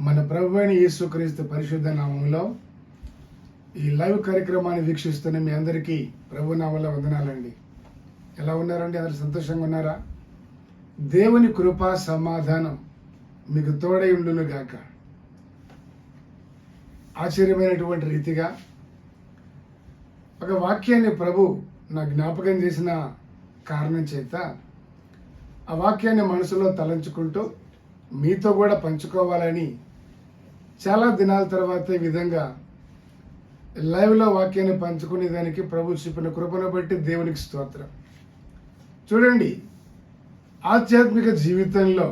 మన ప్రభు అయిన యేసుక్రీస్తు పరిశుద్ధ నామంలో ఈ లైవ్ కార్యక్రమాన్ని వీక్షిస్తున్న మీ అందరికీ ప్రభు నామంలో వందనాలండి. ఎలా ఉన్నారండి? అందరు సంతోషంగా ఉన్నారా? దేవుని కృప సమాధానం మీకు తోడై ఉండును గాక. ఆశ్చర్యమైనటువంటి రీతిగా ఒక వాక్యాన్ని ప్రభు నా జ్ఞాపకం చేసిన కారణం చేత ఆ వాక్యాన్ని మనసులో తలంచుకుంటూ మీతో కూడా పంచుకోవాలని చాలా దినాల తర్వాత ఈ విధంగా లైవ్లో వాక్యాన్ని పంచుకునే దానికి ప్రభు చూపిన కృపను బట్టి దేవునికి స్తోత్రం. చూడండి ఆధ్యాత్మిక జీవితంలో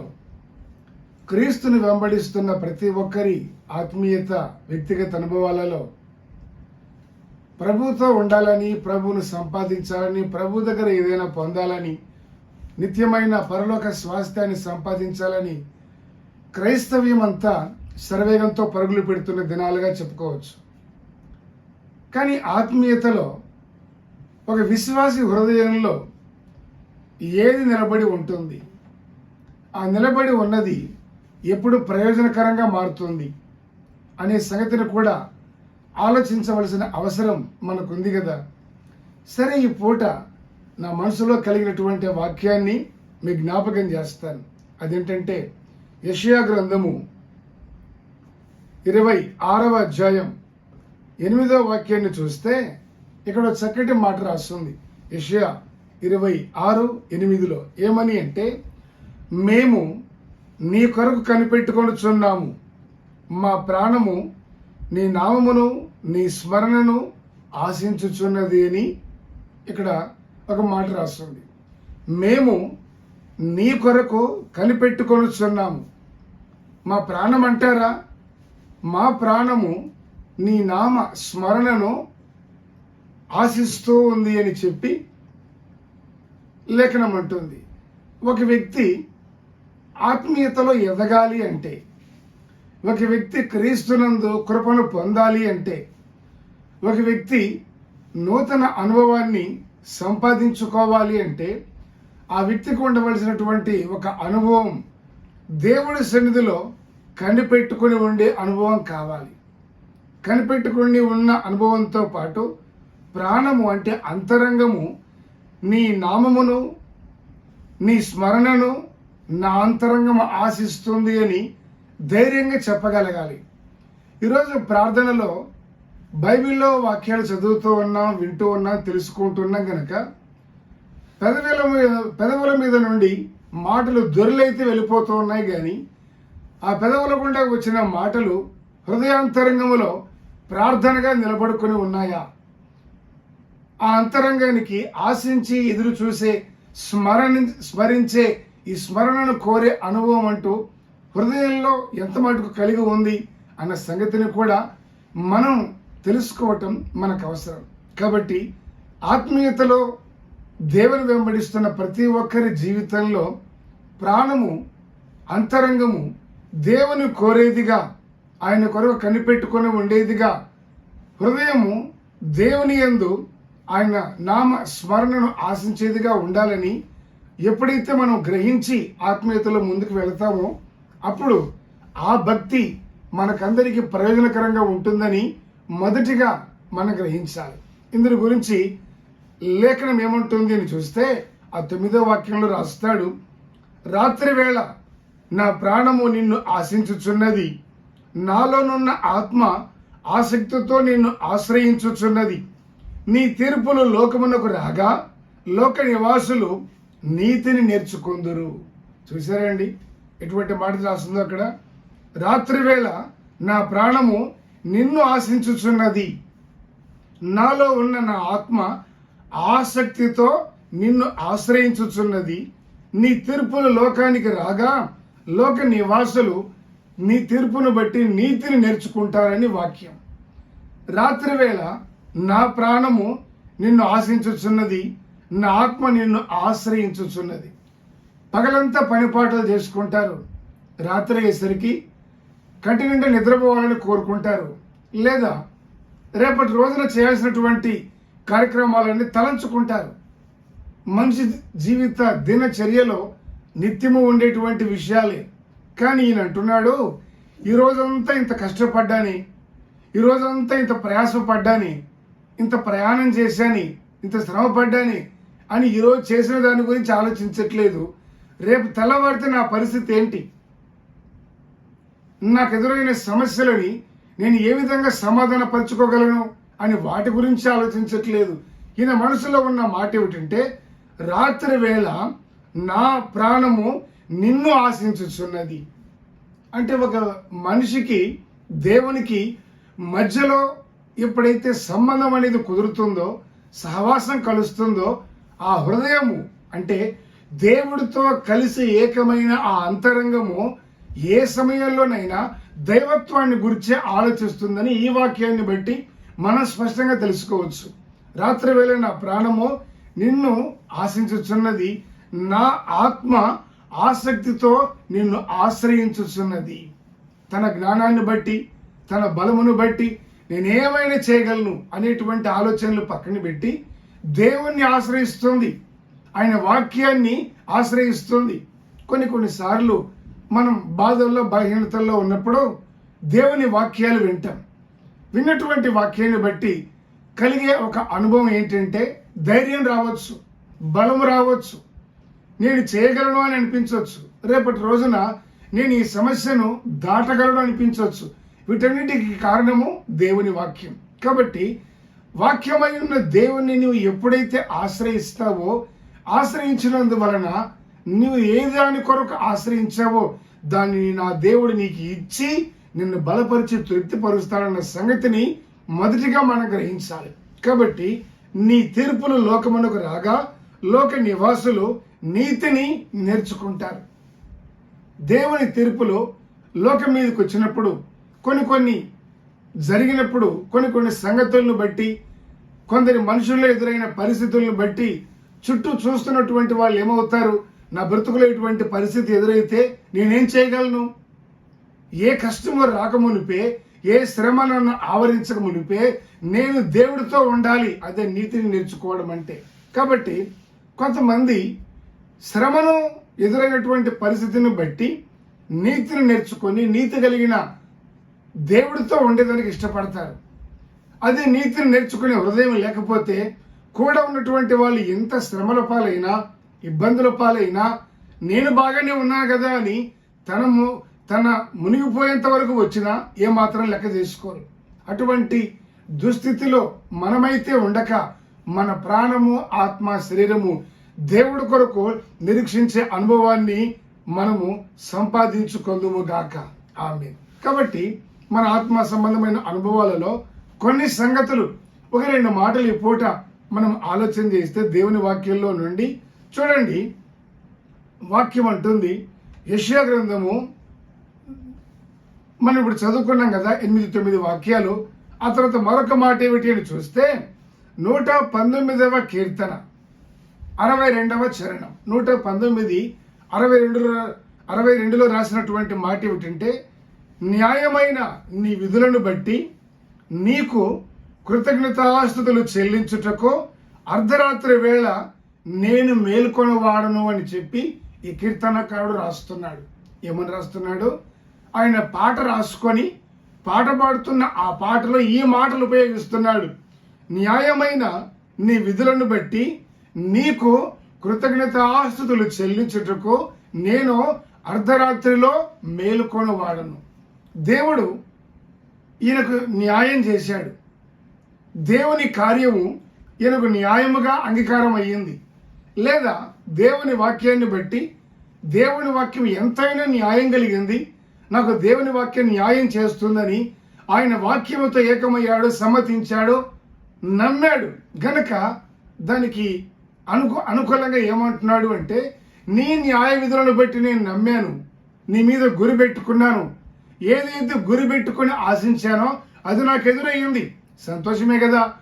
క్రీస్తుని వెంబడిస్తున్న ప్రతి ఒక్కరి ఆత్మీయత వ్యక్తిగత అనుభవాలలో ప్రభుతో ఉండాలని ప్రభువును సంపాదించాలని ప్రభు దగ్గర ఏదైనా పొందాలని నిత్యమైన పరలోక స్వాస్థ్యాన్ని సంపాదించాలని క్రైస్తవ్యం అంతా శరవేగంతో పరుగులు పెడుతున్న దినాలుగా చెప్పుకోవచ్చు. కానీ ఆత్మీయతలో ఒక విశ్వాసి హృదయంలో ఏది నిలబడి ఉంటుంది? ఆ నిలబడి ఉన్నది ఎప్పుడు ప్రయోజనకరంగా మారుతుంది అనే సంగతిని కూడా ఆలోచించవలసిన అవసరం మనకుంది కదా సరే ఈ పూట నా మనసులో కలిగినటువంటి వాక్యాన్ని మీ జ్ఞాపకం చేస్తాను. అదేంటంటే యషయా గ్రంథము ఇరవై ఆరవ అధ్యాయం ఎనిమిదవ వాక్యాన్ని చూస్తే ఇక్కడ చక్కటి మాట రాస్తుంది. యషియా ఇరవై ఆరు ఎనిమిదిలో ఏమని అంటే మేము నీ కొరకు కనిపెట్టుకొనుచున్నాము. మా ప్రాణము నీ నామమును నీ స్మరణను ఆశించుచున్నది అని ఇక్కడ ఒక మాట రాస్తుంది. మేము నీ కొరకు కనిపెట్టుకొనుచున్నాము. మా ప్రాణం అంటారా? మా ప్రాణము నీ నామ స్మరణను ఆశిస్తూ ఉంది అని చెప్పి లేఖనం అంటుంది. ఒక వ్యక్తి ఆత్మీయతలో ఎదగాలి అంటే ఒక వ్యక్తి క్రీస్తునందు కృపను పొందాలి అంటే ఒక వ్యక్తి నూతన అనుభవాన్ని సంపాదించుకోవాలి అంటే ఆ వ్యక్తికి ఉండవలసినటువంటి ఒక అనుభవం దేవుడి సన్నిధిలో కనిపెట్టుకుని ఉండే అనుభవం కావాలి. కనిపెట్టుకుని ఉన్న అనుభవంతో పాటు ప్రాణము అంటే అంతరంగము నీ నామమును నీ స్మరణను నా అంతరంగం ఆశిస్తుంది అని ధైర్యంగా చెప్పగలగాలి. ఈరోజు ప్రార్థనలో బైబిల్లో వాక్యాలు చదువుతూ ఉన్నాం వింటూ ఉన్నాం తెలుసుకుంటున్నాం కనుక పెదవుల మీద పెదవుల మీద నుండి మాటలు దొరలైతే వెళ్ళిపోతూ ఉన్నాయి కానీ ఆ పెదవుల గుండా వచ్చిన మాటలు హృదయాంతరంగములో ప్రార్థనగా నిలబడుకొని ఉన్నాయా? ఆ అంతరంగానికి ఆశించి ఎదురు చూసే స్మరణ స్మరించే ఈ స్మరణను కోరే అనుభవం అంటూ హృదయంలో ఎంత మటుకు కలిగి ఉంది అన్న సంగతిని కూడా మనం తెలుసుకోవటం మనకు అవసరం. కాబట్టి ఆత్మీయతలో దేవుని వెంబడిస్తున్న ప్రతి ఒక్కరి జీవితంలో ప్రాణము అంతరంగము దేవుని కోరేదిగా ఆయన కొరకు కనిపెట్టుకొని ఉండేదిగా హృదయము దేవుని యందు ఆయన నామ స్మరణను ఆశించేదిగా ఉండాలని ఎప్పుడైతే మనం గ్రహించి ఆత్మీయతలో ముందుకు వెళతామో అప్పుడు ఆ భక్తి మనకందరికీ ప్రయోజనకరంగా ఉంటుందని మొదటిగా మనం గ్రహించాలి. ఇందుని గురించి లేఖనం ఏముంటుంది అని చూస్తే ఆ తొమ్మిదో వాక్యంలో రాస్తాడు రాత్రి వేళ నా ప్రాణము నిన్ను ఆశించుచున్నది. నాలోనున్న ఆత్మ ఆసక్తితో నిన్ను ఆశ్రయించుచున్నది. నీ తీర్పులు లోకమునకు రాగా లోక నివాసులు నీతిని నేర్చుకుందురు. చూసారండి ఎటువంటి మాట రాస్తుందో అక్కడ? రాత్రివేళ నా ప్రాణము నిన్ను ఆశించుచున్నది. నాలో ఉన్న నా ఆత్మ ఆసక్తితో నిన్ను ఆశ్రయించుచున్నది. నీ తీర్పులు లోకానికి రాగా లోక నివాసులు నీ తీర్పును బట్టి నీతిని నేర్చుకుంటారని వాక్యం. రాత్రి వేళ నా ప్రాణము నిన్ను ఆశించుచున్నది నా ఆత్మ నిన్ను ఆశ్రయించుచున్నది. పగలంతా పనిపాటలు చేసుకుంటారు. రాత్రి అయ్యేసరికి కంటి నిండా నిద్రపోవాలని కోరుకుంటారు. లేదా రేపటి రోజున చేయాల్సినటువంటి కార్యక్రమాలన్నీ తలంచుకుంటారు. మనిషి జీవిత దినచర్యలో నిత్యము ఉండేటువంటి విషయాలే. కానీ ఈయన అంటున్నాడు ఈ రోజంతా ఇంత కష్టపడ్డాని ఈ రోజంతా ఇంత ప్రయాసపడ్డాని ఇంత ప్రయాణం చేశాని ఇంత శ్రమ పడ్డాని అని ఈరోజు చేసిన దాని గురించి ఆలోచించట్లేదు. రేపు తెల్లవారితే నా పరిస్థితి ఏంటి? నాకు ఎదురైన సమస్యలని నేను ఏ విధంగా సమాధాన పరుచుకోగలను అని వాటి గురించి ఆలోచించట్లేదు. ఈయన మనసులో ఉన్న మాట ఏమిటంటే రాత్రి వేళ నా ప్రాణము నిన్ను ఆశించుచున్నది. అంటే ఒక మనిషికి దేవునికి మధ్యలో ఎప్పుడైతే సంబంధం అనేది కుదురుతుందో సహవాసం కలుస్తుందో ఆ హృదయము అంటే దేవుడితో కలిసి ఏకమైన ఆ అంతరంగము ఏ సమయంలోనైనా దైవత్వాన్ని గురించి ఆలోచిస్తుందని ఈ వాక్యాన్ని బట్టి మనం స్పష్టంగా తెలుసుకోవచ్చు. రాత్రి వేళ నా ప్రాణము నిన్ను ఆశించుచున్నది నా ఆత్మ ఆసక్తితో నిన్ను ఆశ్రయించుచున్నది. తన జ్ఞానాన్ని బట్టి తన బలమును బట్టి నేనేమైనా చేయగలను అనేటువంటి ఆలోచనలు పక్కన పెట్టి దేవుణ్ణి ఆశ్రయిస్తుంది. ఆయన వాక్యాన్ని ఆశ్రయిస్తుంది. కొన్ని కొన్నిసార్లు మనం బాధల్లో బలహీనతల్లో ఉన్నప్పుడు దేవుని వాక్యాలు వింటాం. విన్నటువంటి వాక్యాన్ని బట్టి కలిగే ఒక అనుభవం ఏంటంటే ధైర్యం రావచ్చు బలం రావచ్చు నేను చేయగలను అని అనిపించవచ్చు. రేపటి రోజున నేను ఈ సమస్యను దాటగలను అనిపించవచ్చు. వీటన్నిటికి కారణము దేవుని వాక్యం. కాబట్టి వాక్యమై ఉన్న దేవుణ్ణి నువ్వు ఎప్పుడైతే ఆశ్రయిస్తావో ఆశ్రయించినందువలన నువ్వు ఏ దాని కొరకు ఆశ్రయించావో దాన్ని నా దేవుడు నీకు ఇచ్చి నిన్ను బలపరిచి తృప్తిపరుస్తాడన్న సంగతిని మొదటిగా మనం గ్రహించాలి. కాబట్టి నీ తీర్పులు లోకమునకు రాగా లోక నివాసులు నీతిని నేర్చుకుంటారు. దేవుని తీర్పులు లోకం మీదకి వచ్చినప్పుడు కొన్ని కొన్ని జరిగినప్పుడు కొన్ని కొన్ని సంగతులను బట్టి కొందరి మనుషుల్లో ఎదురైన పరిస్థితులను బట్టి చుట్టూ చూస్తున్నటువంటి వాళ్ళు ఏమవుతారు? నా బ్రతుకులో ఇటువంటి పరిస్థితి ఎదురైతే నేనేం చేయగలను? ఏ కష్టము రాకమునిపే ఏ శ్రమ నన్ను ఆవరించక మునిపే నేను దేవుడితో ఉండాలి అదే నీతిని నేర్చుకోవడం అంటే. కాబట్టి కొంతమంది శ్రమను ఎదురైనటువంటి పరిస్థితిని బట్టి నీతిని నేర్చుకొని నీతి కలిగిన దేవుడితో ఉండేదానికి ఇష్టపడతారు. అదే నీతిని నేర్చుకునే హృదయం లేకపోతే కూడా ఉన్నటువంటి వాళ్ళు ఎంత శ్రమల పాలైనా ఇబ్బందుల పాలైనా నేను బాగానే ఉన్నాను కదా అని తనము తన మునిగిపోయేంత వరకు వచ్చినా ఏమాత్రం లెక్క చేసుకోరు. అటువంటి దుస్థితిలో మనమైతే ఉండక మన ప్రాణము ఆత్మ శరీరము దేవుడి కొరకు నిరీక్షించే అనుభవాన్ని మనము సంపాదించుకుందుము గాక. ఆమె కాబట్టి మన ఆత్మ సంబంధమైన అనుభవాలలో కొన్ని సంగతులు ఒక రెండు మాటలు ఈ పూట మనం ఆలోచన చేస్తే దేవుని వాక్యంలో నుండి చూడండి. వాక్యం అంటుంది యశ్యా గ్రంథము మనం ఇప్పుడు చదువుకున్నాం కదా ఎనిమిది తొమ్మిది వాక్యాలు. ఆ తర్వాత మరొక మాట ఏమిటి అని చూస్తే నూట పంతొమ్మిదవ కీర్తన. అరవై రెండవ చరణం. నూట పంతొమ్మిది అరవై రెండులో అరవై రెండులో రాసినటువంటి మాట ఏమిటంటే న్యాయమైన నీ విధులను బట్టి నీకు కృతజ్ఞతాస్తుతులు చెల్లించుటకు అర్ధరాత్రి వేళ నేను మేల్కొనవాడను అని చెప్పి ఈ కీర్తనకారుడు రాస్తున్నాడు. ఏమని రాస్తున్నాడు? ఆయన పాట రాసుకొని పాట పాడుతున్న ఆ పాటలో ఈ మాటలు ఉపయోగిస్తున్నాడు. న్యాయమైన నీ విధులను బట్టి నీకు కృతజ్ఞతాస్తుతులు చెల్లించుటకు నేను అర్ధరాత్రిలో మేలుకొని వాడను దేవుడు ఈయనకు న్యాయం చేశాడు. దేవుని కార్యము ఈయనకు న్యాయముగా అంగీకారం అయ్యింది లేదా దేవుని వాక్యాన్ని బట్టి దేవుని వాక్యం ఎంతైనా న్యాయం కలిగింది. నాకు దేవుని వాక్యం న్యాయం చేస్తుందని ఆయన వాక్యముతో ఏకమయ్యాడు సమ్మతించాడు నమ్మాడు. గనక దానికి అనుకు అనుకూలంగా ఏమంటున్నాడు అంటే నీ న్యాయ విధులను బట్టి నేను నమ్మాను. నీ మీద గురి పెట్టుకున్నాను. ఏదైతే గురి పెట్టుకుని ఆశించానో అది నాకు ఎదురయ్యింది. సంతోషమే కదా.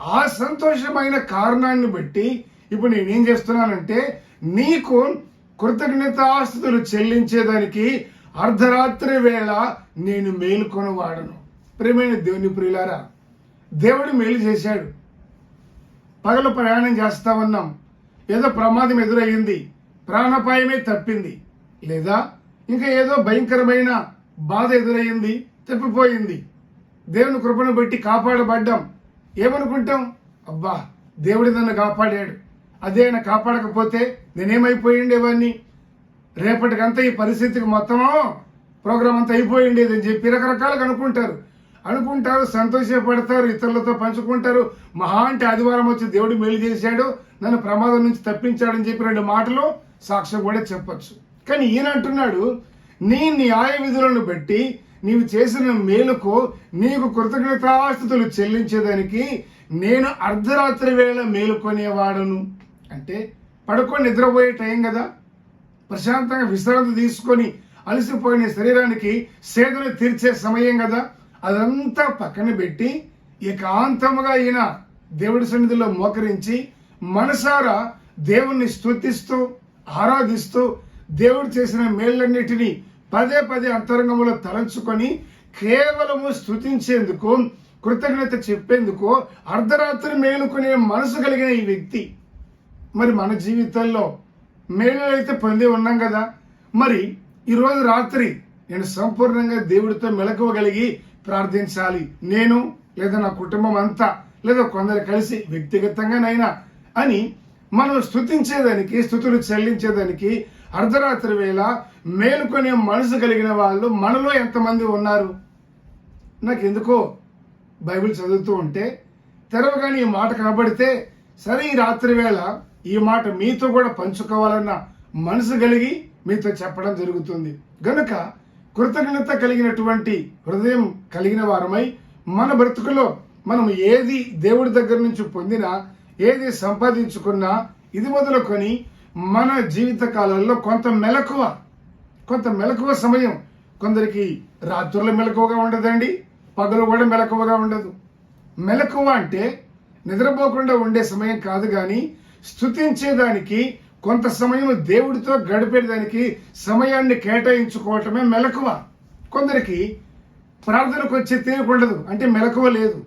ఆ సంతోషమైన కారణాన్ని బట్టి ఇప్పుడు నేనేం చేస్తున్నానంటే నీకు కృతజ్ఞతాస్తుతులు చెల్లించేదానికి అర్ధరాత్రి వేళ నేను మేలుకొని వాడను ప్రేమైన దేవుని ప్రియులారా దేవుడు మేలు చేశాడు. పగలు ప్రయాణం చేస్తా ఉన్నాం. ఏదో ప్రమాదం ఎదురయ్యింది. ప్రాణాపాయమే తప్పింది. లేదా ఇంకా ఏదో భయంకరమైన బాధ ఎదురయ్యింది తప్పిపోయింది. దేవుని కృపను బట్టి కాపాడబడ్డాం. ఏమనుకుంటాం? అబ్బా దేవుడి నన్ను కాపాడాడు. అదే ఆయన కాపాడకపోతే నేనేమైపోయి ఉండేవాడిని రేపటికంతా ఈ పరిస్థితికి మొత్తమో ప్రోగ్రామ్ అంతా అయిపోయి ఉండేది అని చెప్పి రకరకాలుగా అనుకుంటారు. అనుకుంటారు సంతోషపడతారు ఇతరులతో పంచుకుంటారు. మహా అంటే ఆదివారం వచ్చి దేవుడు మేలు చేశాడు నన్ను ప్రమాదం నుంచి తప్పించాడని చెప్పి రెండు మాటలు సాక్ష్యం కూడా చెప్పచ్చు. కానీ ఈయన అంటున్నాడు నీ న్యాయ విధులను బట్టి నీవు చేసిన మేలుకు నీకు కృతజ్ఞతాస్థుతులు చెల్లించేదానికి నేను అర్ధరాత్రి వేళ మేలుకొనేవాడను అంటే పడుకొని నిద్రపోయే టైం కదా. ప్రశాంతంగా విశ్రాంతి తీసుకొని అలసిపోయిన శరీరానికి సేదను తీర్చే సమయం కదా. అదంతా పక్కన పెట్టి ఏకాంతముగా ఈయన దేవుడి సన్నిధిలో మోకరించి మనసారా దేవుణ్ణి స్తుతిస్తూ ఆరాధిస్తూ దేవుడు చేసిన మేళ్ళన్నిటినీ పదే పదే అంతరంగంలో తలంచుకొని కేవలము స్తుతించేందుకు కృతజ్ఞత చెప్పేందుకు అర్ధరాత్రి మేలుకునే మనసు కలిగిన ఈ వ్యక్తి. మరి మన జీవితంలో మేలు అయితే పొంది ఉన్నాం కదా. మరి ఈరోజు రాత్రి నేను సంపూర్ణంగా దేవుడితో మెలకువగలిగి ప్రార్థించాలి. నేను లేదా నా కుటుంబం అంతా లేదా కొందరు కలిసి వ్యక్తిగతంగానైనా అని మనం స్థుతించేదానికి స్థుతులు చెల్లించేదానికి అర్ధరాత్రి వేళ మేలుకొనే మనసు కలిగిన వాళ్ళు మనలో ఎంతమంది ఉన్నారు? నాకు ఎందుకో బైబిల్ చదువుతూ ఉంటే తెరవగానే ఈ మాట కనబడితే సరే ఈ రాత్రి వేళ ఈ మాట మీతో కూడా పంచుకోవాలన్న మనసు కలిగి మీతో చెప్పడం జరుగుతుంది. గనుక కృతజ్ఞత కలిగినటువంటి హృదయం కలిగిన వారమై మన బ్రతుకులో మనం ఏది దేవుడి దగ్గర నుంచి పొందినా ఏది సంపాదించుకున్నా ఇది మొదలుకొని మన జీవిత కాలంలో కొంత మెలకువ కొంత మెలకువ సమయం కొందరికి రాత్రులు మెలకువగా ఉండదండి పగలు కూడా మెలకువగా ఉండదు. మెలకువ అంటే నిద్రపోకుండా ఉండే సమయం కాదు కానీ స్థుతించేదానికి కొంత సమయం దేవుడితో గడిపేదానికి సమయాన్ని కేటాయించుకోవటమే మెలకువ. కొందరికి ప్రార్థనకు వచ్చే తీరిక ఉండదు అంటే మెలకువ లేదు.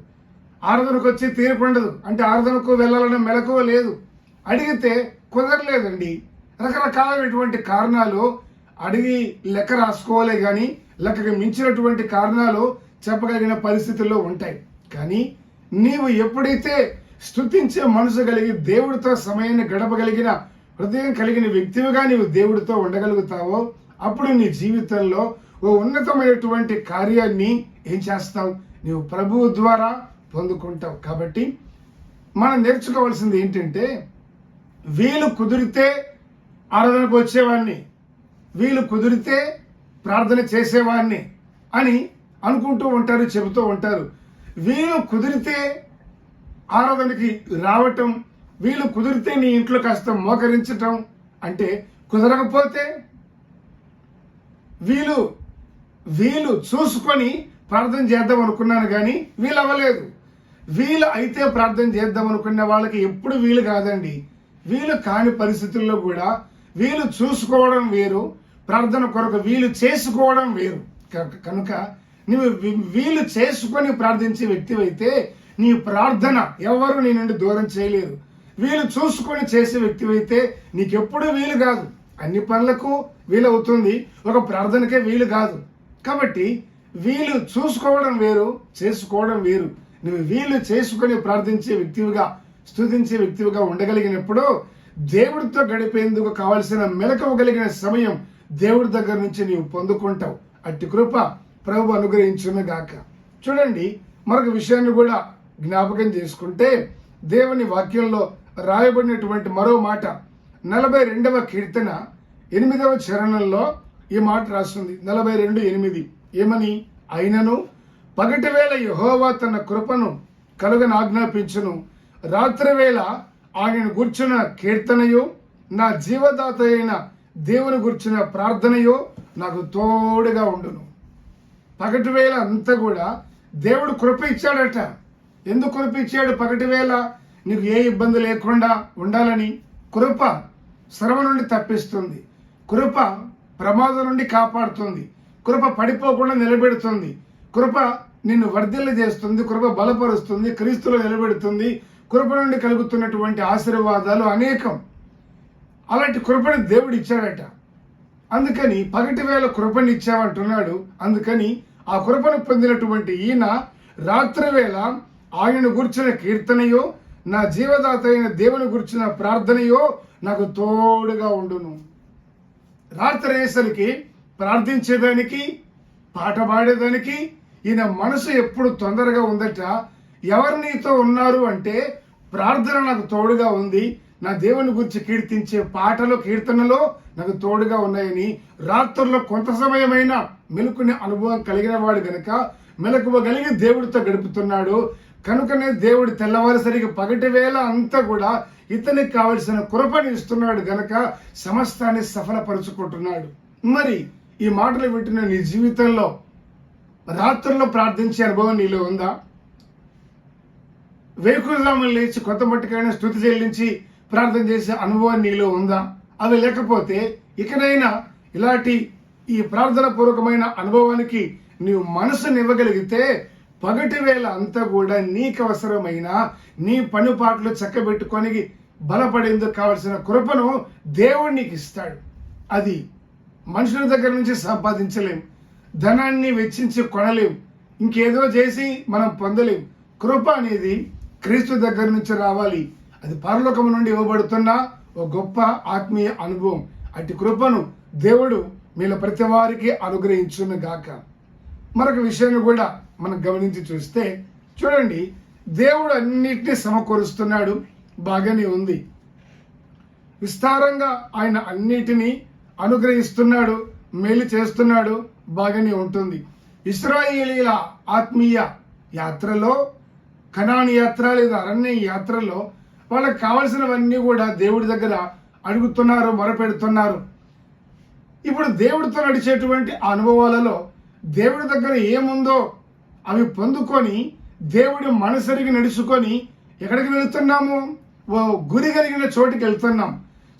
ఆరాధనకు వచ్చే తీరిక ఉండదు అంటే ఆరాధనకు వెళ్ళాలనే మెలకువ లేదు. అడిగితే కుదరలేదండి. రకరకాలైనటువంటి కారణాలు అడిగి లెక్క రాసుకోవాలి కానీ లెక్కకి మించినటువంటి కారణాలు చెప్పగలిగిన పరిస్థితుల్లో ఉంటాయి. కానీ నీవు ఎప్పుడైతే స్తుతించే మనసు కలిగి దేవుడితో సమయాన్ని గడపగలిగిన హృదయం కలిగిన వ్యక్తివిగా నీవు దేవుడితో ఉండగలుగుతావో అప్పుడు నీ జీవితంలో ఓ ఉన్నతమైనటువంటి కార్యాన్ని ఏం చేస్తావు? నీవు ప్రభువు ద్వారా పొందుకుంటావు. కాబట్టి మనం నేర్చుకోవాల్సింది ఏంటంటే వీలు కుదిరితే ఆరాధనకు వచ్చేవాడిని వీలు కుదిరితే ప్రార్థన చేసేవాడిని అని అనుకుంటూ ఉంటారు చెబుతూ ఉంటారు. వీలు కుదిరితే ఆరాధనకి రావటం వీళ్ళు కుదిరితే నీ ఇంట్లో కాస్త మోకరించటం అంటే కుదరకపోతే? వీళ్ళు వీళ్ళు చూసుకొని ప్రార్థన చేద్దాం అనుకున్నాను కానీ వీళ్ళు అవ్వలేదు. వీలు అయితే ప్రార్థన చేద్దాం అనుకున్న వాళ్ళకి ఎప్పుడు వీలు కాదండి. వీలు కాని పరిస్థితుల్లో కూడా వీలు చూసుకోవడం వేరు ప్రార్థన కొరకు వీలు చేసుకోవడం వేరు. కనుక నువ్వు వీలు చేసుకొని ప్రార్థించే వ్యక్తివైతే నీ ప్రార్థన ఎవరు నీ నుండి దూరం చేయలేరు. వీలు చూసుకొని చేసే వ్యక్తివైతే నీకెప్పుడు వీలు కాదు. అన్ని పనులకు వీలవుతుంది. ఒక ప్రార్థనకే వీలు కాదు. కాబట్టి వీలు చూసుకోవడం వేరు చేసుకోవడం వేరు. నువ్వు వీలు చేసుకొని ప్రార్థించే వ్యక్తివిగా స్తుతించే వ్యక్తివిగా ఉండగలిగినప్పుడు దేవుడితో గడిపేందుకు కావలసిన మెలకువగలిగిన సమయం దేవుడి దగ్గర నుంచి నీవు పొందుకుంటావు. అట్టి కృప ప్రభు అనుగ్రహించును గాక చూడండి మరొక విషయాన్ని కూడా జ్ఞాపకం చేసుకుంటే దేవుని వాక్యంలో రాయబడినటువంటి మరో మాట నలభై రెండవ కీర్తన ఎనిమిదవ చరణంలో ఈ మాట రాస్తుంది. నలభై రెండు ఎనిమిది. ఏమని? అయినను పగటి వేళ యహోవా తన కృపను కలుగని ఆజ్ఞాపించును. రాత్రి వేళ ఆయన గుర్చిన కీర్తనయు నా జీవదాత అయిన దేవుని గుర్చిన ప్రార్థనయో నాకు తోడుగా ఉండును. పగటి వేళ అంతా కూడా దేవుడు కృప ఇచ్చాడట. ఎందుకు కృప ఇచ్చాడు పగటి వేళ నీకు ఏ ఇబ్బంది లేకుండా ఉండాలని కృప శ్రమ నుండి తప్పిస్తుంది. కృప ప్రమాదం నుండి కాపాడుతుంది. కృప పడిపోకుండా నిలబెడుతుంది. కృప నిన్ను వర్ధిల్ల చేస్తుంది. కృప బలపరుస్తుంది. క్రీస్తులో నిలబెడుతుంది. కృప నుండి కలుగుతున్నటువంటి ఆశీర్వాదాలు అనేకం. అలాంటి కృపని దేవుడు ఇచ్చాడట. అందుకని పగటి వేళ కృపనిచ్చావంటున్నాడు అందుకని ఆ కృపను పొందినటువంటి ఈయన రాత్రి వేళ ఆయన గుర్చిన కీర్తనయో నా జీవదాత అయిన దేవుని గురించిన ప్రార్థనయో నాకు తోడుగా ఉండును. రాత్రి అయ్యేసరికి ప్రార్థించేదానికి పాట పాడేదానికి ఈయన మనసు ఎప్పుడు తొందరగా ఉందట ఎవరు నీతో ఉన్నారు అంటే ప్రార్థన నాకు తోడుగా ఉంది నా దేవుని గురించి కీర్తించే పాటలు కీర్తనలో నాకు తోడుగా ఉన్నాయని రాత్రుల్లో కొంత సమయమైన మెలుకునే అనుభవం కలిగిన వాడు గనక మెలకువగలిగి దేవుడితో గడుపుతున్నాడు కనుకనే దేవుడు తెల్లవారిసరికి పగటి వేళ అంతా కూడా ఇతనికి కావలసిన కృపని ఇస్తున్నాడు గనక సమస్తాన్ని సఫలపరుచుకుంటున్నాడు. మరి ఈ మాటలు వింటున్న నీ జీవితంలో రాత్రుల్లో ప్రార్థించే అనుభవం నీలో ఉందా? వేకుజాములు లేచి కొత్త మట్టుకైనా స్థుతి చెల్లించి ప్రార్థన చేసే అనుభవం నీలో ఉందా? అవి లేకపోతే ఇకనైనా ఇలాంటి ఈ ప్రార్థన పూర్వకమైన అనుభవానికి నీవు మనసునివ్వగలిగితే పగటి వేళ అంతా కూడా నీకు అవసరమైన నీ పనుపాట్లు చక్కబెట్టుకొని బలపడేందుకు కావలసిన కృపను దేవుడు నీకు ఇస్తాడు. అది మనుషుల దగ్గర నుంచి సంపాదించలేం. ధనాన్ని వెచ్చించి కొనలేం. ఇంకేదో చేసి మనం పొందలేం. కృప అనేది క్రీస్తు దగ్గర నుంచి రావాలి. అది పరలోకం నుండి ఇవ్వబడుతున్న ఒక గొప్ప ఆత్మీయ అనుభవం. అటు కృపను దేవుడు మీలో ప్రతి వారికి అనుగ్రహించును గాక. మరొక విషయాన్ని కూడా మనం గమనించి చూస్తే చూడండి దేవుడు అన్నిటినీ సమకూరుస్తున్నాడు బాగానే ఉంది. విస్తారంగా ఆయన అన్నిటినీ అనుగ్రహిస్తున్నాడు మేలు చేస్తున్నాడు బాగానే ఉంటుంది. ఇస్రాయేలీల ఆత్మీయ యాత్రలో కణాని యాత్ర లేదా అరణ్య యాత్రలో వాళ్ళకి కావలసినవన్నీ కూడా దేవుడి దగ్గర అడుగుతున్నారు మొరపెడుతున్నారు. ఇప్పుడు దేవుడితో నడిచేటువంటి అనుభవాలలో దేవుడి దగ్గర ఏముందో అవి పొందుకొని దేవుడి మనసరిగి నడుచుకొని ఎక్కడికి వెళుతున్నాము? ఓ గురి కలిగిన చోటికి వెళ్తున్నాం.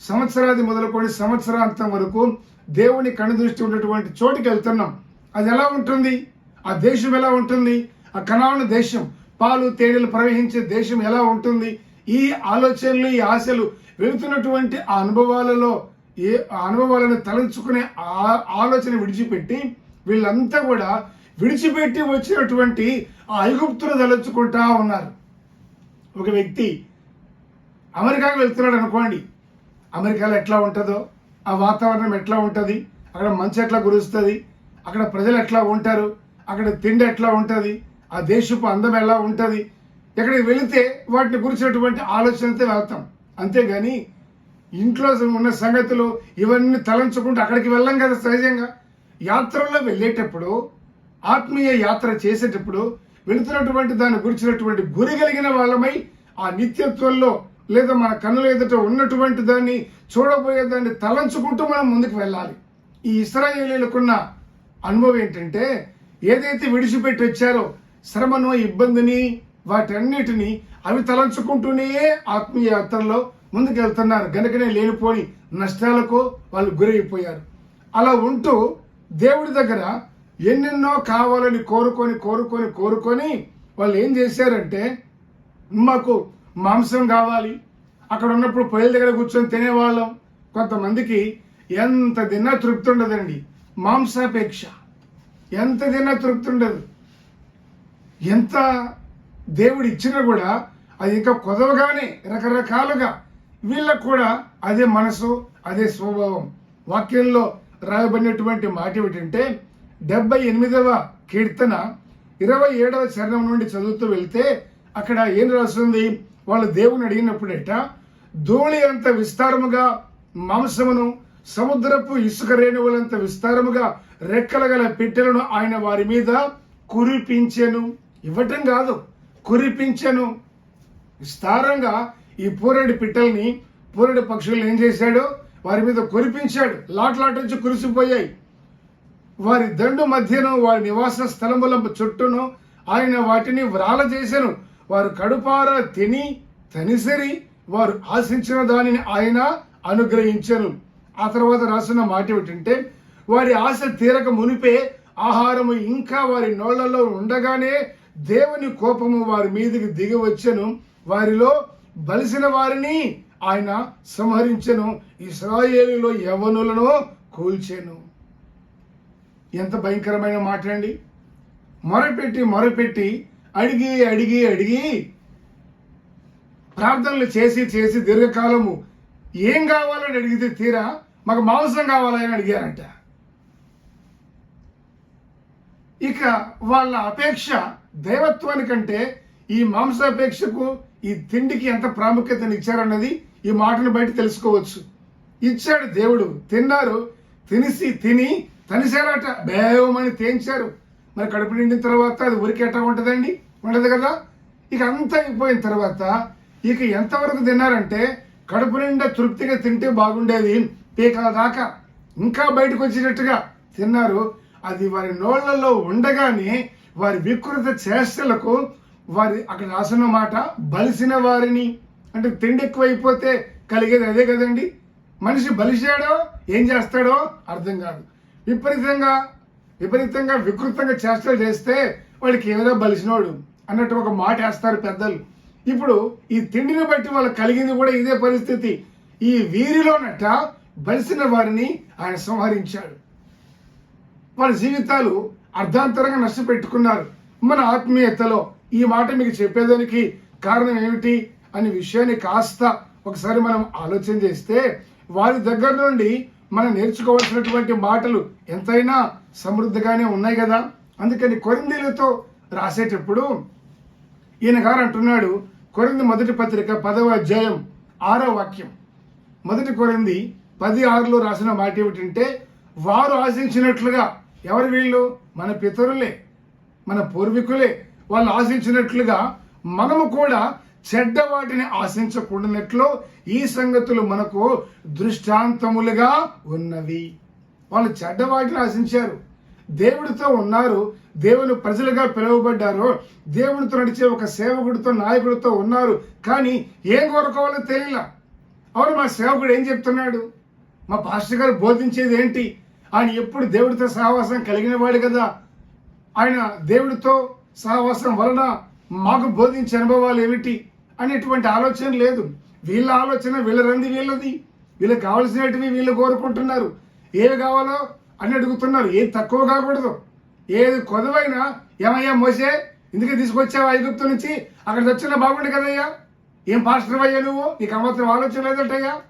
సంవత్సరాది మొదలుకొని సంవత్సరాంతం వరకు దేవుని కనుదృష్టి ఉన్నటువంటి చోటికి వెళ్తున్నాం. అది ఎలా ఉంటుంది? ఆ దేశం ఎలా ఉంటుంది? ఆ కణాను దేశం పాలు తేనెలు ప్రవహించే దేశం ఎలా ఉంటుంది? ఈ ఆలోచనలు ఈ ఆశలు వెళుతున్నటువంటి ఆ అనుభవాలలో ఏ ఆ అనుభవాలను తలంచుకునే ఆ ఆలోచన విడిచిపెట్టి వీళ్ళంతా కూడా విడిచిపెట్టి వచ్చినటువంటి ఆ ఐగుప్తులు తలంచుకుంటా ఉన్నారు. ఒక వ్యక్తి అమెరికాకు వెళ్తున్నాడు అనుకోండి. అమెరికాలో ఎట్లా ఉంటుందో ఆ వాతావరణం ఎట్లా ఉంటుంది అక్కడ మంచి ఎట్లా కురుస్తుంది అక్కడ ప్రజలు ఎట్లా ఉంటారు అక్కడ తిండి ఎట్లా ఉంటుంది ఆ దేశపు అందం ఎలా ఉంటుంది ఎక్కడికి వెళితే వాటిని గురించినటువంటి ఆలోచనతో వెళ్తాం. అంతేగాని ఇంట్లో ఉన్న సంగతులు ఇవన్నీ తలంచుకుంటూ అక్కడికి వెళ్ళం కదా సహజంగా. యాత్రల్లో వెళ్ళేటప్పుడు ఆత్మీయ యాత్ర చేసేటప్పుడు వెళుతున్నటువంటి దాన్ని గురించినటువంటి గురి కలిగిన వాళ్ళమై ఆ నిత్యత్వంలో లేదా మన కన్నుల ఎదుట ఉన్నటువంటి దాన్ని చూడబోయే దాన్ని తలంచుకుంటూ మనం ముందుకు వెళ్ళాలి. ఈ ఇస్రాయేలీలకున్న అనుభవం ఏంటంటే ఏదైతే విడిచిపెట్టి వచ్చారో శ్రమను ఇబ్బందిని వాటన్నిటిని అవి తలంచుకుంటూనే ఆత్మీయ యాత్రలో ముందుకు వెళ్తున్నారు. గనుకనే లేనిపోని నష్టాలకు వాళ్ళు గురైపోయారు. అలా ఉంటూ దేవుడి దగ్గర ఎన్నెన్నో కావాలని కోరుకొని కోరుకొని కోరుకొని వాళ్ళు ఏం చేశారంటే మాకు మాంసం కావాలి అక్కడ ఉన్నప్పుడు పొయ్యిల దగ్గర కూర్చొని తినేవాళ్ళం. కొంతమందికి ఎంత తిన్నా తృప్తి ఉండదండి. మాంసాపేక్ష. ఎంత తిన్నా తృప్తి ఉండదు. ఎంత దేవుడు ఇచ్చినా కూడా అది ఇంకా కొదవగానే రకరకాలుగా వీళ్ళకు కూడా అదే మనసు అదే స్వభావం. వాక్యంలో రాయబడినటువంటి మాట ఏమిటంటే డెబ్బై ఎనిమిదవ కీర్తన ఇరవై ఏడవ చరణం నుండి చదువుతూ వెళ్తే అక్కడ ఏం రాస్తుంది? వాళ్ళు దేవుని అడిగినప్పుడేట ధూళి అంత విస్తారముగా మాంసమును సముద్రపు ఇసుక రేణువులంత విస్తారముగా రెక్కల గల పిట్టలను ఆయన వారి మీద కురిపించెను. ఇవ్వటం కాదు కురిపించెను. విస్తారంగా ఈ పూరడి పిట్టల్ని పూరడి పక్షులను ఏం చేశాడు? వారి మీద కురిపించాడు. లాట్లాట నుంచి కురిసిపోయాయి. వారి దండు మధ్యను వారి నివాస స్థలముల చుట్టూను ఆయన వాటిని వ్రాల చేశాను వారు కడుపార తిని తనిసరి వారు ఆశించిన దానిని ఆయన అనుగ్రహించను. ఆ తర్వాత రాసిన మాట ఏమిటంటే వారి ఆశ తీరక మునిపే ఆహారము ఇంకా వారి నోళ్ళలో ఉండగానే దేవుని కోపము వారి మీదకి దిగి వచ్చెను. వారిలో బలిసిన వారిని ఆయన సంహరించెను. ఇస్రాయేలులో యవనులను కూల్చెను. ఎంత భయంకరమైన మాట అండి మొరపెట్టి మొరపెట్టి అడిగి అడిగి అడిగి ప్రార్థనలు చేసి చేసి దీర్ఘకాలము ఏం కావాలని అడిగితే తీరా మాకు మాంసం కావాలని అడిగారంట. ఇక వాళ్ళ అపేక్ష దైవత్వానికంటే ఈ మాంసాపేక్షకు ఈ తిండికి ఎంత ప్రాముఖ్యతను ఇచ్చారన్నది ఈ మాటను బయట తెలుసుకోవచ్చు. ఇచ్చాడు దేవుడు. తిన్నారు తినిసి తిని తనిసారట బేవమని తేంచారు. మరి కడుపు నిండిన తర్వాత అది ఉరికి ఉంటుందండి? ఉండదు కదా? ఇక అంతా అయిపోయిన తర్వాత ఇక ఎంతవరకు తిన్నారంటే కడుపు నిండా తృప్తిగా తింటే బాగుండేది పీకల దాకా. ఇంకా బయటకు వచ్చేటట్టుగా తిన్నారు. అది వారి నోళ్ళలో ఉండగానే వారి వికృత చేష్టలకు వారి అక్కడ రాసిన మాట బలిసిన వారిని. అంటే తిండి ఎక్కువైపోతే కలిగేది అదే కదండి? మనిషి బలిసాడో ఏం చేస్తాడో అర్థం కాదు. విపరీతంగా విపరీతంగా వికృతంగా చేష్టలు చేస్తే వాడికి ఏమైనా బలిసినోడు అన్నట్టు ఒక మాట వేస్తారు పెద్దలు. ఇప్పుడు ఈ తిండిని బట్టి వాళ్ళకి కలిగింది కూడా ఇదే పరిస్థితి. ఈ వీరిలోనట బలిసిన వారిని ఆయన సంహరించాడు. వాళ్ళ జీవితాలు అర్ధాంతరంగా నష్టపెట్టుకున్నారు. మన ఆత్మీయతలో ఈ మాట మీకు చెప్పేదానికి కారణం ఏమిటి అనే విషయాన్ని కాస్త ఒకసారి మనం ఆలోచన చేస్తే వారి దగ్గర నుండి మనం నేర్చుకోవాల్సినటువంటి మాటలు ఎంతైనా సమృద్ధిగానే ఉన్నాయి కదా? అందుకని కొరిందీలతో రాసేటప్పుడు ఈయన గారు అంటున్నాడు కొరింది మొదటి పత్రిక పదవ అధ్యాయం ఆరో వాక్యం. మొదటి కొరింది పది ఆరులో రాసిన మాట ఏమిటంటే వారు ఆశించినట్లుగా ఎవరు వీళ్ళు? మన పితరులే మన పూర్వీకులే. వాళ్ళు ఆశించినట్లుగా మనము కూడా చెడ్డ వాటిని ఆశించకూడనట్లు ఈ సంగతులు మనకు దృష్టాంతములుగా ఉన్నవి. వాళ్ళు చెడ్డ వాటిని ఆశించారు. దేవుడితో ఉన్నారు. దేవుని ప్రజలుగా పిలువబడ్డారు. దేవునితో నడిచే ఒక సేవకుడితో నాయకుడితో ఉన్నారు. కానీ ఏం కోరుకోవాలో తెలియలా. అవును మా సేవకుడు ఏం చెప్తున్నాడు? మా పాస్టర్ గారు బోధించేది ఏంటి? ఆయన ఎప్పుడు దేవుడితో సహవాసం కలిగిన వాడు కదా. ఆయన దేవుడితో సహవాసం వలన మాకు బోధించే అనుభవాలు ఏమిటి? అనేటువంటి ఆలోచన లేదు. వీళ్ళ ఆలోచన వీళ్ళ రంది వీళ్ళది. వీళ్ళకి కావాల్సినటివి వీళ్ళు కోరుకుంటున్నారు. ఏవి కావాలో అని అడుగుతున్నారు. ఏది తక్కువ కాకూడదు. ఏది కొదవైనా ఏమయ్యా మోసే ఇందుకే తీసుకొచ్చావా ఐగుప్తు నుంచి? అక్కడ వచ్చినా బాగుండు కదయ్యా. ఏం పాస్టర్ అయ్యా నువ్వు? నీకు అమ్మత్రం ఆలోచన లేదంటయ్యా.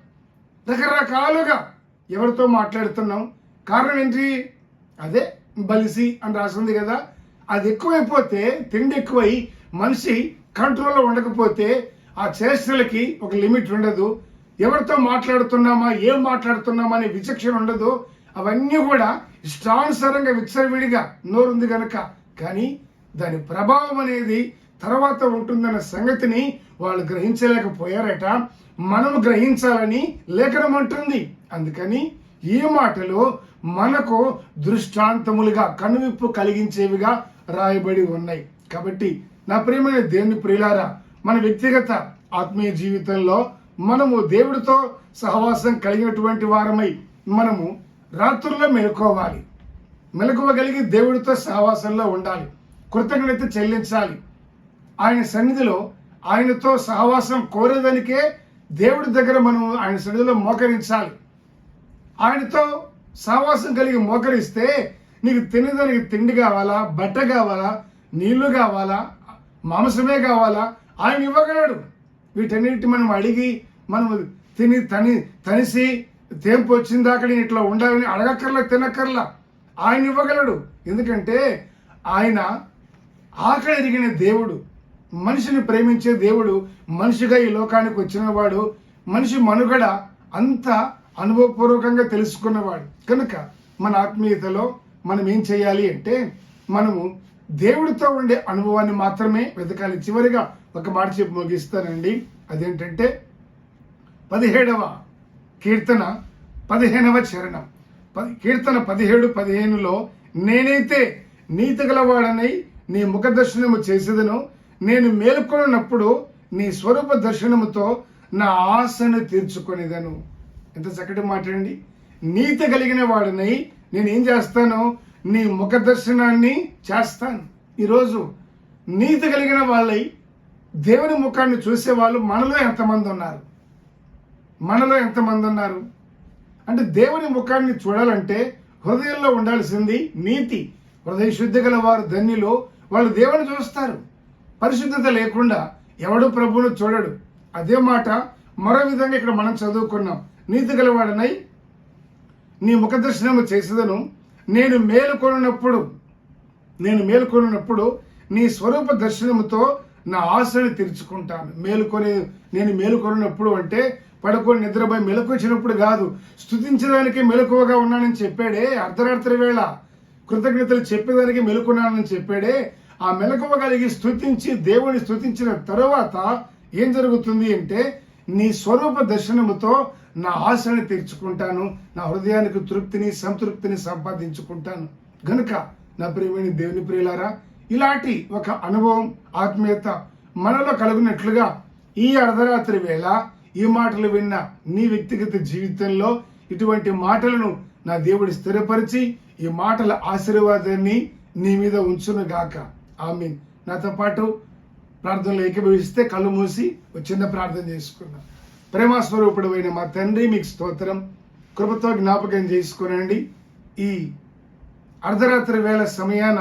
రకరకాలుగా ఎవరితో మాట్లాడుతున్నాం. కారణం ఏంటి? అదే బలిసి అని రాసింది కదా. అది ఎక్కువైపోతే తిండి ఎక్కువై మనిషి కంట్రోల్లో ఉండకపోతే ఆ చేష్టలకి ఒక లిమిట్ ఉండదు. ఎవరితో మాట్లాడుతున్నామా ఏం మాట్లాడుతున్నామా అనే విచక్షణ ఉండదు. అవన్నీ కూడా ఇష్టానుసారంగా విచ్చరవిడిగా నోరుంది కనుక కానీ దాని ప్రభావం అనేది తర్వాత ఉంటుందన్న సంగతిని వాళ్ళు గ్రహించలేకపోయారట. మనం గ్రహించాలని లేఖనం అంటుంది. అందుకని ఈ మాటలు మనకు దృష్టాంతములుగా కనువిప్పు కలిగించేవిగా రాయబడి ఉన్నాయి. కాబట్టి నా ప్రియమైన దేవుని ప్రియులారా మన వ్యక్తిగత ఆత్మీయ జీవితంలో మనము దేవుడితో సహవాసం కలిగినటువంటి వారమై మనము రాత్రుల్లో మెలుకోవాలి. మెలకువగలిగి దేవుడితో సహవాసంలో ఉండాలి. కృతజ్ఞత చెల్లించాలి. ఆయన సన్నిధిలో ఆయనతో సహవాసం కోరేదానికే దేవుడి దగ్గర మనం ఆయన సన్నిధిలో మోకరించాలి. ఆయనతో సహవాసం కలిగి మోకరిస్తే నీకు తినేదానికి తిండి కావాలా బట్ట కావాలా నీళ్ళు కావాలా మాంసమే కావాలా? ఆయన ఇవ్వగలడు. వీటన్నిటి మనం అడిగి మనం తిని తని తనిసి తేంపు వచ్చిన దాకా నేను ఇట్లా ఉండాలని అడగక్కర్లా తినక్కర్లా. ఆయన ఇవ్వగలడు. ఎందుకంటే ఆయన ఆకలి ఎరిగిన దేవుడు. మనిషిని ప్రేమించే దేవుడు మనిషిగా ఈ లోకానికి వచ్చినవాడు మనిషి మనుగడ అంత అనుభవపూర్వకంగా తెలుసుకున్నవాడు. కనుక మన ఆత్మీయతలో మనం ఏం చేయాలి అంటే మనము దేవుడితో ఉండే అనుభవాన్ని మాత్రమే వెతకాలి. చివరిగా ఒక మాట చెప్పి ముగిస్తానండి. అదేంటంటే పదిహేడవ కీర్తన పదిహేనవ చరణం. పది కీర్తన పదిహేడు పదిహేనులో నేనైతే నీతి గలవాడనై నీ ముఖ దర్శనము చేసేదను. నేను మేలుకొన్నప్పుడు నీ స్వరూప దర్శనముతో నా ఆశను తీర్చుకునేదను. ఎంత చక్కటి మాట్లాడండి నీతి కలిగిన వాడినై నేను ఏం చేస్తాను? నీ ముఖ దర్శనాన్ని చేస్తాను. ఈరోజు నీతి కలిగిన వాళ్ళై దేవుని ముఖాన్ని చూసే వాళ్ళు మనలో ఎంతమంది ఉన్నారు? మనలో ఎంతమంది ఉన్నారు? అంటే దేవుని ముఖాన్ని చూడాలంటే హృదయంలో ఉండాల్సింది నీతి. హృదయ శుద్ధి గల వారు ధన్యులు. వాళ్ళు దేవుని చూస్తారు. పరిశుద్ధత లేకుండా ఎవడు ప్రభువును చూడడు. అదే మాట మరో విధంగా ఇక్కడ మనం చదువుకున్నాం. నీతి గలవాడనై నీ ముఖ దర్శనము చేసేదను. నేను మేలుకొనున్నప్పుడు నేను మేలుకొనున్నప్పుడు నీ స్వరూప దర్శనముతో నా ఆశని తెరుచుకుంటాను. మేలుకొని నేను మేలుకొనున్నప్పుడు అంటే పడుకొని నిద్రపోయి మెలకొచ్చినప్పుడు కాదు స్థుతించడానికి మెలకువగా ఉన్నానని చెప్పాడే అర్ధరాత్రి వేళ. కృతజ్ఞతలు చెప్పేదానికి మెలుకున్నానని చెప్పాడే. ఆ మెలకువ కలిగి స్తుతించి దేవుని స్థుతించిన తరువాత ఏం జరుగుతుంది అంటే నీ స్వరూప దర్శనముతో నా ఆశని తీర్చుకుంటాను నా హృదయానికి తృప్తిని సంతృప్తిని సంపాదించుకుంటాను. గనుక నా ప్రియమైన దేవుని ప్రియులారా ఇలాంటి ఒక అనుభవం ఆత్మీయత మనలో కలుగునట్లుగా ఈ అర్ధరాత్రి వేళ ఈ మాటలు విన్న నీ వ్యక్తిగత జీవితంలో ఇటువంటి మాటలను నా దేవుడు స్థిరపరిచి ఈ మాటల ఆశీర్వాదాన్ని నీ మీద ఉంచును గాక ఆమె నాతో పాటు ప్రార్థనలో ఏకీభవిస్తే కళ్ళు మూసి ఒక చిన్న ప్రార్థన చేసుకున్నాను ప్రేమస్వరూపుడు అయిన మా తండ్రి మీకు స్తోత్రం. కృపతో జ్ఞాపకం చేసుకునండి. ఈ అర్ధరాత్రి వేళ సమయాన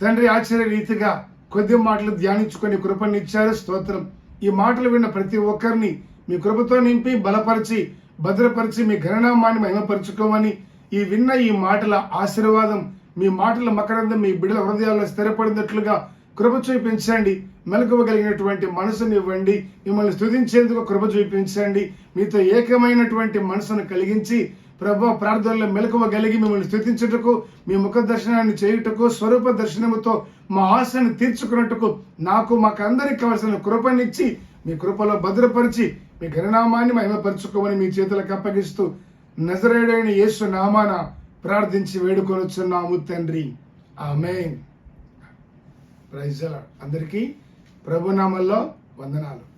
తండ్రి ఆశ్చర్య రీతిగా కొద్ది మాటలు ధ్యానించుకొని కృపనిచ్చారు. స్తోత్రం. ఈ మాటలు విన్న ప్రతి ఒక్కరిని మీ కృపతో నింపి బలపరిచి భద్రపరిచి మీ ఘననామాన్ని మహిమపరుచుకోమని ఈ విన్న ఈ మాటల ఆశీర్వాదం మీ మాటల మకరందం మీ బిడ్డల హృదయాల్లో స్థిరపడినట్లుగా కృప చూపించండి. మెలకువగలిగినటువంటి మనసుని ఇవ్వండి. మిమ్మల్ని స్థుతించేందుకు కృప చూపించండి. మీతో ఏకమైనటువంటి మనసును కలిగించి ప్రభు ప్రార్థనలో మెలకువ కలిగి మిమ్మల్ని స్థుతించుటకు మీ ముఖ దర్శనాన్ని చేయుటకు స్వరూప దర్శనముతో మా ఆశను తీర్చుకున్నట్టుకు నాకు మాకు అందరికి కావలసిన కృపనిచ్చి మీ కృపలో భద్రపరిచి మీ ఘననామాన్ని మహిమపరచుకోమని మీ చేతులకు అప్పగిస్తూ నజరేడైన యేసు నామాన ప్రార్థించి వేడుకొనుచున్నాము తండ్రి. ఆమె ప్రైజ్ అందరికీ ప్రభునామల్లో వందనాలు.